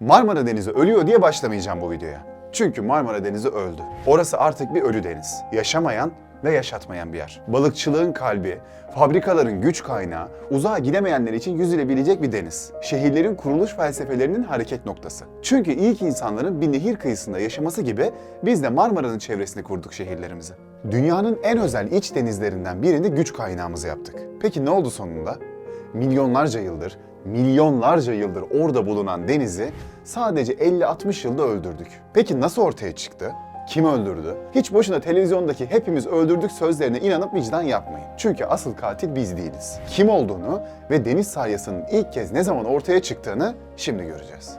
Marmara Denizi ölüyor diye başlamayacağım bu videoya. Çünkü Marmara Denizi öldü. Orası artık bir ölü deniz. Yaşamayan ve yaşatmayan bir yer. Balıkçılığın kalbi, fabrikaların güç kaynağı, uzağa gidemeyenler için yüzülebilecek bir deniz. Şehirlerin kuruluş felsefelerinin hareket noktası. Çünkü ilk insanların bir nehir kıyısında yaşaması gibi biz de Marmara'nın çevresini kurduk şehirlerimizi. Dünyanın en özel iç denizlerinden birini güç kaynağımızı yaptık. Peki ne oldu sonunda? Milyonlarca yıldır, milyonlarca yıldır orada bulunan denizi sadece 50-60 yılda öldürdük. Peki nasıl ortaya çıktı? Kim öldürdü? Hiç boşuna televizyondaki hepimiz öldürdük sözlerine inanıp vicdan yapmayın. Çünkü asıl katil biz değiliz. Kim olduğunu ve deniz sahyasının ilk kez ne zaman ortaya çıktığını şimdi göreceğiz.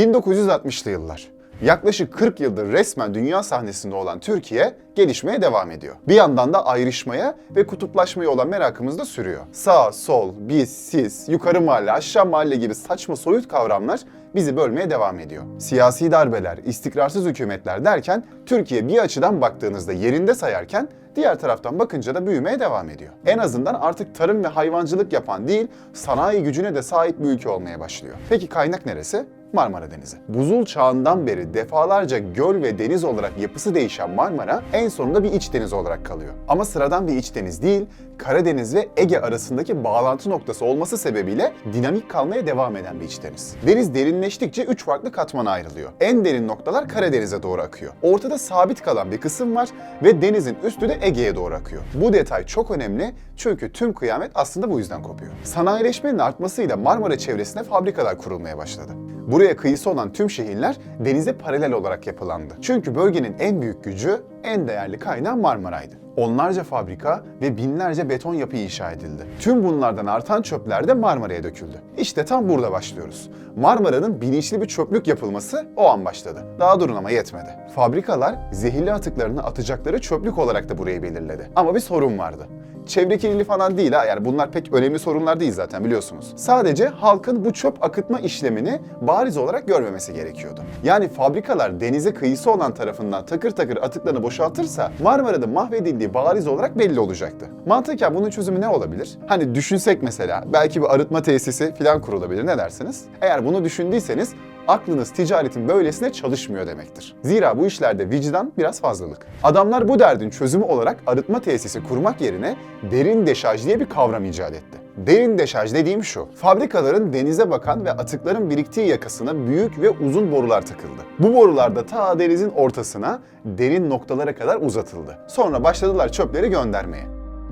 ...1960'lı yıllar. Yaklaşık 40 yıldır resmen dünya sahnesinde olan Türkiye gelişmeye devam ediyor. Bir yandan da ayrışmaya ve kutuplaşmaya olan merakımız da sürüyor. Sağ, sol, biz, siz, yukarı mahalle, aşağı mahalle gibi saçma soyut kavramlar bizi bölmeye devam ediyor. Siyasi darbeler, istikrarsız hükümetler derken Türkiye bir açıdan baktığınızda yerinde sayarken diğer taraftan bakınca da büyümeye devam ediyor. En azından artık tarım ve hayvancılık yapan değil, sanayi gücüne de sahip bir ülke olmaya başlıyor. Peki kaynak neresi? Marmara Denizi. Buzul çağından beri defalarca göl ve deniz olarak yapısı değişen Marmara en sonunda bir iç deniz olarak kalıyor. Ama sıradan bir iç deniz değil, Karadeniz ve Ege arasındaki bağlantı noktası olması sebebiyle dinamik kalmaya devam eden bir iç deniz. Deniz derinleştikçe üç farklı katmana ayrılıyor. En derin noktalar Karadeniz'e doğru akıyor. Ortada sabit kalan bir kısım var ve denizin üstü de Ege'ye doğru akıyor. Bu detay çok önemli çünkü tüm kıyamet aslında bu yüzden kopuyor. Sanayileşmenin artmasıyla Marmara çevresinde fabrikalar kurulmaya başladı. Buraya kıyısı olan tüm şehirler denize paralel olarak yapılandı. Çünkü bölgenin en büyük gücü, en değerli kaynağı Marmara'ydı. Onlarca fabrika ve binlerce beton yapı inşa edildi. Tüm bunlardan artan çöpler de Marmara'ya döküldü. İşte tam burada başlıyoruz. Marmara'nın bilinçli bir çöplük yapılması o an başladı. Daha durun ama yetmedi. Fabrikalar zehirli atıklarını atacakları çöplük olarak da burayı belirledi. Ama bir sorun vardı. Çevre kirliliği falan değil ha yani bunlar pek önemli sorunlar değil zaten biliyorsunuz. Sadece halkın bu çöp akıtma işlemini bariz olarak görmemesi gerekiyordu. Yani fabrikalar denize kıyısı olan tarafından takır takır atıklarını boşaltırsa Marmara'da mahvedildiği bariz olarak belli olacaktı. Mantıken bunun çözümü ne olabilir? Hani düşünsek mesela belki bir arıtma tesisi falan kurulabilir ne dersiniz? Eğer bunu düşündüyseniz aklınız ticaretin böylesine çalışmıyor demektir. Zira bu işlerde vicdan biraz fazlalık. Adamlar bu derdin çözümü olarak arıtma tesisi kurmak yerine derin deşarj diye bir kavram icat etti. Derin deşarj dediğim şu. Fabrikaların denize bakan ve atıkların biriktiği yakasına büyük ve uzun borular takıldı. Bu borular da ta denizin ortasına derin noktalara kadar uzatıldı. Sonra başladılar çöpleri göndermeye.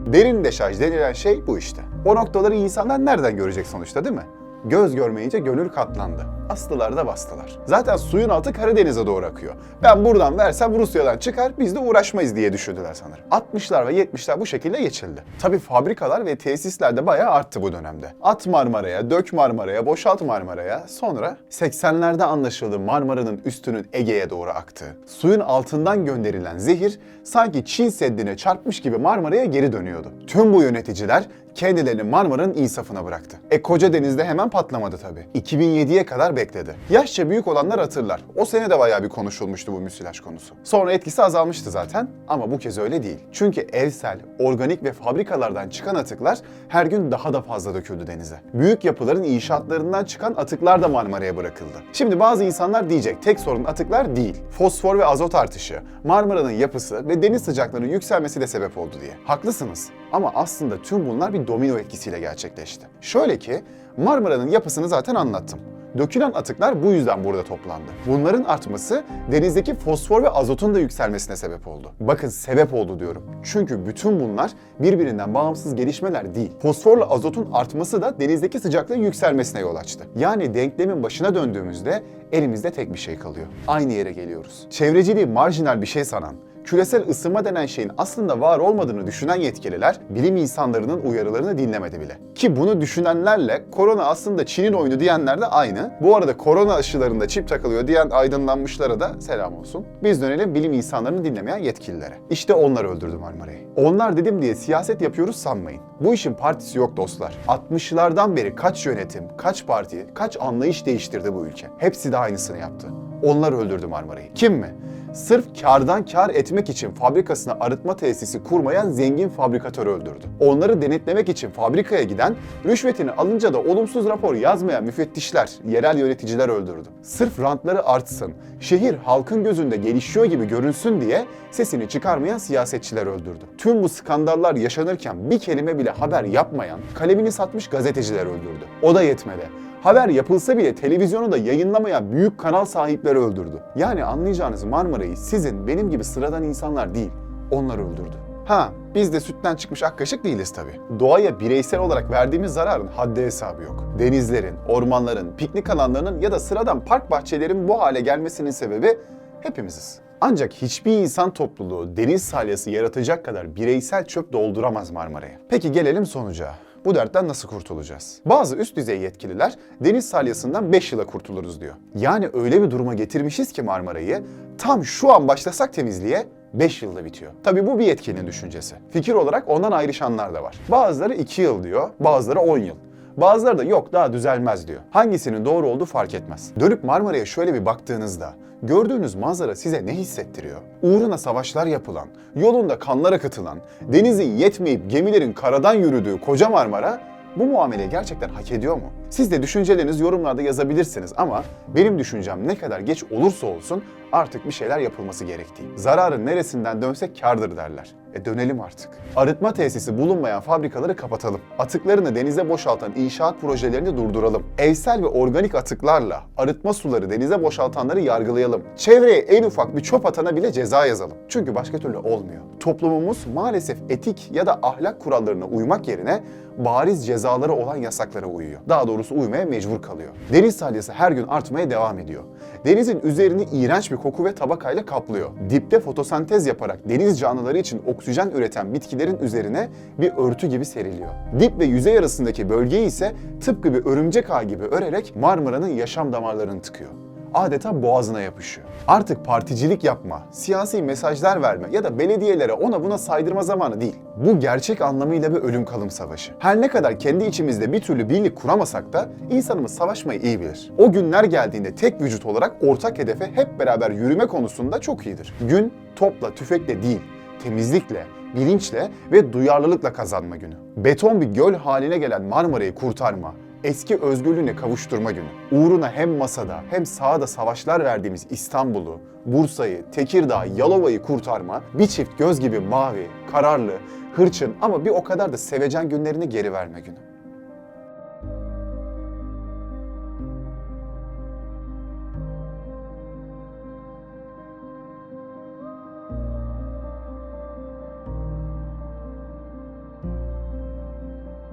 Derin deşarj denilen şey bu işte. O noktaları insanlar nereden görecek sonuçta değil mi? Göz görmeyince gönül katlandı. Astılar da bastılar. Zaten suyun altı Karadeniz'e doğru akıyor. Ben buradan versem Rusya'dan çıkar biz de uğraşmayız diye düşündüler sanırım. 60'lar ve 70'ler bu şekilde geçildi. Tabii fabrikalar ve tesisler de bayağı arttı bu dönemde. At Marmara'ya, dök Marmara'ya, boşalt Marmara'ya sonra 80'lerde anlaşıldı Marmara'nın üstünün Ege'ye doğru aktığı. Suyun altından gönderilen zehir sanki Çin Seddi'ne çarpmış gibi Marmara'ya geri dönüyordu. Tüm bu yöneticiler kendilerini Marmara'nın insafına bıraktı. E koca denizde hemen patlamadı tabii. 2007'ye kadar bekledi. Yaşça büyük olanlar hatırlar. O sene de bayağı bir konuşulmuştu bu müsilaj konusu. Sonra etkisi azalmıştı zaten ama bu kez öyle değil. Çünkü evsel, organik ve fabrikalardan çıkan atıklar her gün daha da fazla döküldü denize. Büyük yapıların inşaatlarından çıkan atıklar da Marmara'ya bırakıldı. Şimdi bazı insanlar diyecek tek sorun atıklar değil. Fosfor ve azot artışı, Marmara'nın yapısı ve deniz sıcaklığının yükselmesi de sebep oldu diye. Haklısınız ama aslında tüm bunlar bir domino etkisiyle gerçekleşti. Şöyle ki Marmara'nın yapısını zaten anlattım. Dökülen atıklar bu yüzden burada toplandı. Bunların artması denizdeki fosfor ve azotun da yükselmesine sebep oldu. Bakın sebep oldu diyorum. Çünkü bütün bunlar birbirinden bağımsız gelişmeler değil. Fosforla azotun artması da denizdeki sıcaklığın yükselmesine yol açtı. Yani denklemin başına döndüğümüzde elimizde tek bir şey kalıyor. Aynı yere geliyoruz. Çevreciliği marjinal bir şey sanan, küresel ısınma denen şeyin aslında var olmadığını düşünen yetkililer bilim insanlarının uyarılarını dinlemedi bile. Ki bunu düşünenlerle korona aslında Çin'in oyunu diyenler de aynı. Bu arada korona aşılarında çip takılıyor diyen aydınlanmışlara da selam olsun. Biz dönelim bilim insanlarını dinlemeyen yetkililere. İşte onlar öldürdü Marmara'yı. Onlar dedim diye siyaset yapıyoruz sanmayın. Bu işin partisi yok dostlar. 60'lardan beri kaç yönetim, kaç parti, kaç anlayış değiştirdi bu ülke. Hepsi de aynısını yaptı. Onlar öldürdü Marmara'yı. Kim mi? Sırf kardan kar etmek için fabrikasına arıtma tesisi kurmayan zengin fabrikatör öldürdü. Onları denetlemek için fabrikaya giden, rüşvetini alınca da olumsuz rapor yazmayan müfettişler, yerel yöneticiler öldürdü. Sırf rantları artsın, şehir halkın gözünde gelişiyor gibi görünsün diye sesini çıkarmayan siyasetçiler öldürdü. Tüm bu skandallar yaşanırken bir kelime bile haber yapmayan, kalemini satmış gazeteciler öldürdü. O da yetmedi. Haber yapılsa bile televizyonu da yayınlamayan büyük kanal sahipleri öldürdü. Yani anlayacağınız Marmara'yı sizin benim gibi sıradan insanlar değil, onlar öldürdü. Ha, biz de sütten çıkmış ak kaşık değiliz tabii. Doğaya bireysel olarak verdiğimiz zararın haddi hesabı yok. Denizlerin, ormanların, piknik alanlarının ya da sıradan park bahçelerin bu hale gelmesinin sebebi hepimiziz. Ancak hiçbir insan topluluğu deniz salyası yaratacak kadar bireysel çöp dolduramaz Marmara'ya. Peki gelelim sonuca. Bu dertten nasıl kurtulacağız? Bazı üst düzey yetkililer deniz salyasından 5 yıla kurtuluruz diyor. Yani öyle bir duruma getirmişiz ki Marmara'yı tam şu an başlasak temizliğe 5 yılda bitiyor. Tabii bu bir yetkilinin düşüncesi. Fikir olarak ondan ayrışanlar da var. Bazıları 2 yıl diyor, bazıları 10 yıl. Bazıları da yok daha düzelmez diyor. Hangisinin doğru olduğu fark etmez. Dönüp Marmara'ya şöyle bir baktığınızda gördüğünüz manzara size ne hissettiriyor? Uğruna savaşlar yapılan, yolunda kanlar akıtılan, denizin yetmeyip gemilerin karadan yürüdüğü koca Marmara bu muameleyi gerçekten hak ediyor mu? Siz de düşüncelerinizi yorumlarda yazabilirsiniz ama benim düşüncem ne kadar geç olursa olsun artık bir şeyler yapılması gerektiği. Zararın neresinden dönsek kardır derler. E dönelim artık. Arıtma tesisi bulunmayan fabrikaları kapatalım. Atıklarını denize boşaltan inşaat projelerini durduralım. Evsel ve organik atıklarla arıtma suları denize boşaltanları yargılayalım. Çevreye en ufak bir çöp atana bile ceza yazalım. Çünkü başka türlü olmuyor. Toplumumuz maalesef etik ya da ahlak kurallarına uymak yerine bariz cezaları olan yasaklara uyuyor. Daha doğrusu uymaya mecbur kalıyor. Deniz salyası her gün artmaya devam ediyor. Denizin üzerini iğrenç bir koku ve tabakayla kaplıyor. Dipte fotosentez yaparak deniz canlıları için oksijen üreten bitkilerin üzerine bir örtü gibi seriliyor. Dip ve yüzey arasındaki bölgeyi ise tıpkı bir örümcek ağ gibi örerek Marmara'nın yaşam damarlarını tıkıyor adeta boğazına yapışıyor. Artık particilik yapma, siyasi mesajlar verme ya da belediyelere ona buna saydırma zamanı değil. Bu gerçek anlamıyla bir ölüm kalım savaşı. Her ne kadar kendi içimizde bir türlü birlik kuramasak da insanımız savaşmayı iyi bilir. O günler geldiğinde tek vücut olarak ortak hedefe hep beraber yürüme konusunda çok iyidir. Gün topla, tüfekle değil, temizlikle, bilinçle ve duyarlılıkla kazanma günü. Beton bir göl haline gelen Marmara'yı kurtarma, eski özgürlüğüne kavuşturma günü. Uğruna hem masada hem sahada savaşlar verdiğimiz İstanbul'u, Bursa'yı, Tekirdağ, Yalova'yı kurtarma, bir çift göz gibi mavi, kararlı, hırçın ama bir o kadar da sevecen günlerini geri verme günü.